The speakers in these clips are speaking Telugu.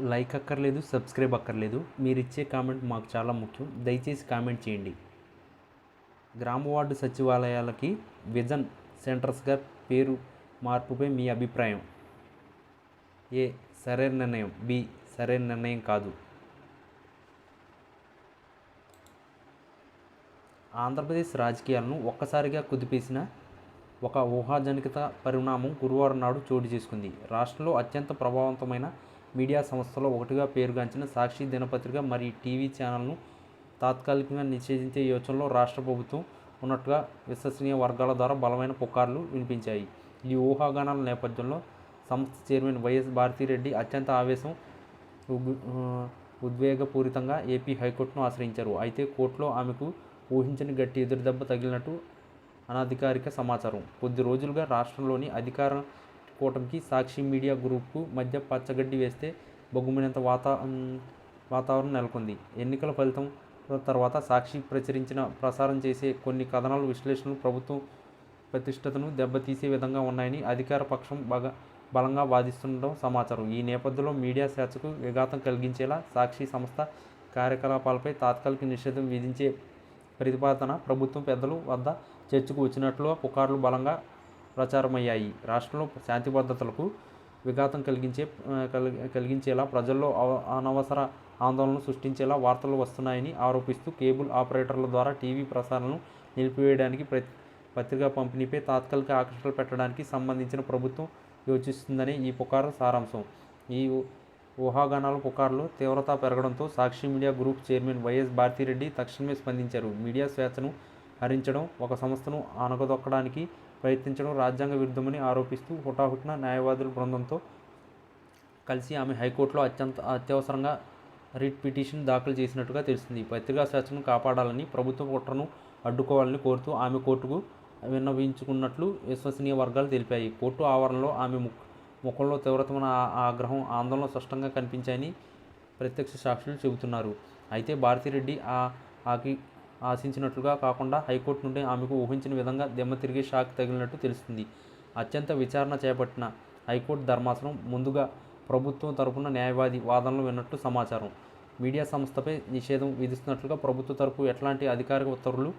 లైక్ అక్కర్లేదు సబ్స్క్రైబ్ అక్కర్లేదు. మీరు ఇచ్చే కామెంట్ మాకు చాలా ముఖ్యం. దయచేసి కామెంట్ చేయండి. గ్రామ వార్డు సచివాలయాలకి విజన్ సెంటర్స్గా పేరు మార్పుపై మీ అభిప్రాయం. ఏ సరైన నిర్ణయం. బి సరైన నిర్ణయం కాదు. ఆంధ్రప్రదేశ్ రాజకీయాలను ఒక్కసారిగా కుదిపేసిన ఒక ఊహాజనిత పరిణామం గురువారం నాడు చోటు చేసుకుంది. రాష్ట్రంలో అత్యంత ప్రభావవంతమైన మీడియా సంస్థలో ఒకటిగా పేరుగాంచిన సాక్షి దినపత్రిక మరియు టీవీ ఛానల్ను తాత్కాలికంగా నిషేధించే యోచనలో రాష్ట్ర ప్రభుత్వం ఉన్నట్టుగా విశ్వసనీయ వర్గాల ద్వారా బలమైన పుకార్లు వినిపించాయి. ఈ ఊహాగానాల నేపథ్యంలో సంస్థ చైర్మన్ వైఎస్ భారతిరెడ్డి అత్యంత ఆవేశం ఉగ్- ఉద్వేగపూరితంగా ఏపీ హైకోర్టును ఆశ్రయించారు. అయితే కోర్టులో ఆమెకు ఊహించని గట్టి ఎదురుదెబ్బ తగిలినట్టు అనధికారిక సమాచారం. కొద్ది రోజులుగా రాష్ట్రంలోని అధికార కూటమికి సాక్షి మీడియా గ్రూప్కు మధ్య పచ్చగడ్డి వేస్తే బొగ్గుమైనంత వాతా వాతావరణం నెలకొంది. ఎన్నికల ఫలితం తర్వాత సాక్షి ప్రచురించిన ప్రసారం చేసే కొన్ని కథనాలు విశ్లేషణలు ప్రభుత్వం ప్రతిష్టతను దెబ్బతీసే విధంగా ఉన్నాయని అధికార పక్షం బాగా బలంగా వాదిస్తుండడం సమాచారం. ఈ నేపథ్యంలో మీడియా స్వేచ్ఛకు విఘాతం కలిగించేలా సాక్షి సంస్థ కార్యకలాపాలపై తాత్కాలిక నిషేధం విధించే ప్రతిపాదన ప్రభుత్వం పెద్దలు వద్ద చర్చకు వచ్చినట్లు పుకార్లు బలంగా ప్రచారమయ్యాయి. రాష్ట్రంలో శాంతి భద్రతలకు విఘాతం కలిగించే కలి- కలిగించేలా ప్రజల్లో అవ- అనవసర ఆందోళనలు సృష్టించేలా వార్తలు వస్తున్నాయని ఆరోపిస్తూ కేబుల్ ఆపరేటర్ల ద్వారా టీవీ ప్రసారాలను నిలిపివేయడానికి ప్రతి పత్రికా పంపిణీపై తాత్కాలిక ఆకర్షణలు పెట్టడానికి సంబంధించిన ప్రభుత్వం యోచిస్తుందని ఈ పుకారు సారాంశం. ఈ ఊహాగానాల పుకార్లు తీవ్రత పెరగడంతో Sakshi media group chairman YS Bharathi Reddy తక్షణమే స్పందించారు. మీడియా స్వేచ్ఛను హరించడం ఒక సంస్థను అనగదొక్కడానికి ప్రయత్నించడం రాజ్యాంగ విరుద్ధమని ఆరోపిస్తూ హుటాహుటిన న్యాయవాదుల బృందంతో కలిసి ఆమె హైకోర్టులో అత్యంత అత్యవసరంగా రిట్ పిటిషన్ దాఖలు చేసినట్టుగా తెలిసింది. పత్రికా స్వేచ్ఛను కాపాడాలని ప్రభుత్వ కుట్రను అడ్డుకోవాలని కోరుతూ ఆమె కోర్టుకు విన్నవించుకున్నట్లు విశ్వసనీయ వర్గాలు తెలిపాయి. కోర్టు ఆవరణలో ఆమె ముఖ ముఖంలో తీవ్రతమైన ఆ- ఆగ్రహం ఆందోళన స్పష్టంగా కనిపించాయని ప్రత్యక్ష సాక్షులు చెబుతున్నారు. అయితే భారతిరెడ్డి ఆ ఆకి ఆశించినట్లుగా కాకుండా హైకోర్టు నుండి ఆమెకు ఊహించిన విధంగా దెమ్మ తిరిగి షాక్ తగిలినట్టు తెలుస్తుంది. అత్యంత విచారణ చేపట్టిన హైకోర్టు ధర్మాసనం ముందుగా ప్రభుత్వం తరపున న్యాయవాది వాదనలు విన్నట్టు సమాచారం. మీడియా సంస్థపై నిషేధం విధిస్తున్నట్లుగా ప్రభుత్వ తరపు ఎట్లాంటి అధికారిక ఉత్తర్వులు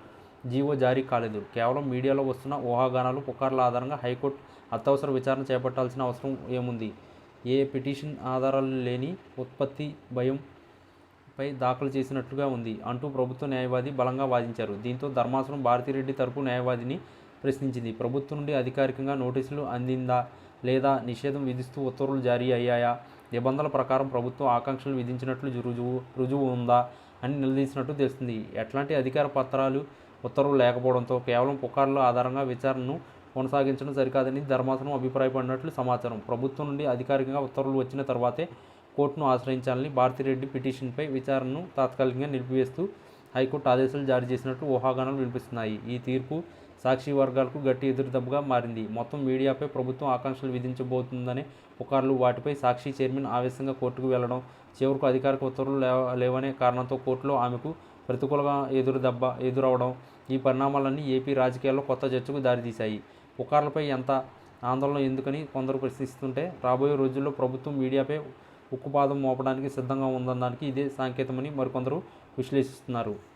జీవో జారీ కాలేదు. కేవలం మీడియాలో వస్తున్న ఊహాగానాలు పుకార్ల ఆధారంగా హైకోర్టు అత్యవసర విచారణ చేపట్టాల్సిన అవసరం ఏముంది? ఏ పిటిషన్ ఆధారాలు లేని ఉత్పత్తి భయం పై దాఖలు చేసినట్లుగా ఉంది అంటూ ప్రభుత్వ న్యాయవాది బలంగా వాదించారు. దీంతో ధర్మాసనం భారతిరెడ్డి తరపు న్యాయవాదిని ప్రశ్నించింది. ప్రభుత్వం నుండి అధికారికంగా నోటీసులు అందిందా లేదా నిషేధం విధిస్తూ ఉత్తర్వులు జారీ అయ్యాయా? నిబంధనల ప్రకారం ప్రభుత్వం ఆకాంక్షలు విధించినట్లు రుజువు రుజువు ఉందా అని నిలదీసినట్టు తెలిసింది ఎట్లాంటి అధికార పత్రాలు ఉత్తర్వులు లేకపోవడంతో కేవలం పుకార్ల ఆధారంగా విచారణను కొనసాగించడం సరికాదని ధర్మాసనం అభిప్రాయపడినట్లు సమాచారం. ప్రభుత్వం నుండి అధికారికంగా ఉత్తర్వులు వచ్చిన తర్వాతే కోర్టును ఆశ్రయించాలని భారతిరెడ్డి పిటిషన్పై విచారణను తాత్కాలికంగా నిలిపివేస్తూ హైకోర్టు ఆదేశాలు జారీ చేసినట్లు ఊహాగానాలు వినిపిస్తున్నాయి. ఈ తీర్పు సాక్షి వర్గాలకు గట్టి ఎదురుదెబ్బగా మారింది. మొత్తం మీడియాపై ప్రభుత్వం ఆకాంక్షలు విధించబోతుందనే పుకార్లు వాటిపై సాక్షి చైర్మన్ ఆవేశంగా కోర్టుకు వెళ్ళడం చివరకు అధికారిక ఉత్తర్వులు లేవ లేవనే కారణంతో కోర్టులో ఆమెకు ప్రతికూలంగా ఎదురుదెబ్బ ఎదురవడం ఈ పరిణామాలన్నీ ఏపీ రాజకీయాల్లో కొత్త చర్చకు దారితీశాయి. పుకార్లపై ఎంత ఆందోళన ఎందుకని కొందరు ప్రశ్నిస్తుంటే రాబోయే రోజుల్లో ప్రభుత్వం మీడియాపై ఉక్కుపాదం మోపడానికి సిద్ధంగా ఉందనడానికి ఇదే సాంకేతమని మరికొందరు విశ్లేషిస్తున్నారు.